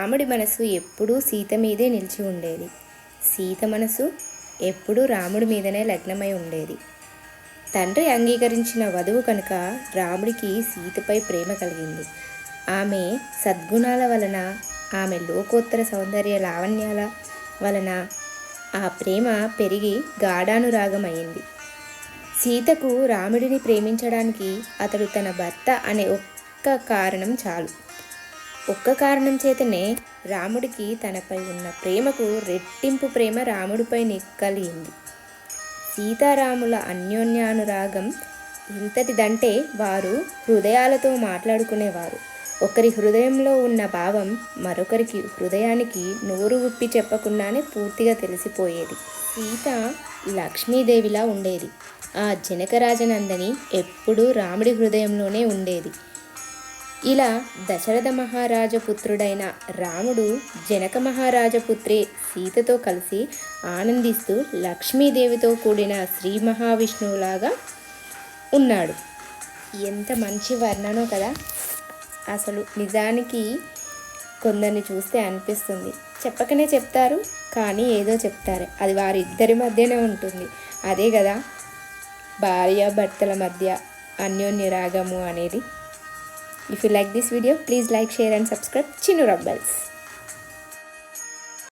రాముడి మనసు ఎప్పుడూ సీత మీదే నిలిచి ఉండేది. సీత మనసు ఎప్పుడూ రాముడి మీదనే లగ్నమై ఉండేది. తండ్రి అంగీకరించిన వధువు కనుక రాముడికి సీతపై ప్రేమ కలిగింది. ఆమె సద్గుణాల వలన ఆమె లోకోత్తర సౌందర్య లావణ్యాల వలన ఆ ప్రేమ పెరిగి గాఢానురాగమైంది సీతకు రాముడిని ప్రేమించడానికి అతడు తన భర్త అనే ఒక్క కారణం చాలు. ఒక్క కారణం చేతనే రాముడికి తనపై ఉన్న ప్రేమకు రెట్టింపు ప్రేమ రాముడిపై నిక్కలింది. కలిగింది సీతారాముల అన్యోన్యానురాగం ఇంతటిదంటే వారు హృదయాలతో మాట్లాడుకునేవారు. ఒకరి హృదయంలో ఉన్న భావం మరొకరికి హృదయానికి నోరు ఉప్పి చెప్పకుండానే పూర్తిగా తెలిసిపోయేది. సీత లక్ష్మీదేవిలా ఉండేది. ఆ జనకరాజనందని ఎప్పుడూ రాముడి హృదయంలోనే ఉండేది. ఇలా దశరథ మహారాజ పుత్రుడైన రాముడు జనక మహారాజ పుత్రి సీతతో కలిసి ఆనందిస్తూ లక్ష్మీదేవితో కూడిన శ్రీ మహావిష్ణువులాగా ఉన్నాడు. ఎంత మంచి వర్ణనో కదా! అసలు నిజానికి కొందరిని చూస్తే అనిపిస్తుంది. చెప్పకనే చెప్తారు కానీ ఏదో చెప్తారు. అది వారిద్దరి మధ్యనే ఉంటుంది. అదే కదా! భార్య భర్తల మధ్య అన్యోన్య రాగము అనేది. If you like this video, please like, share and subscribe. Chinu Rebels.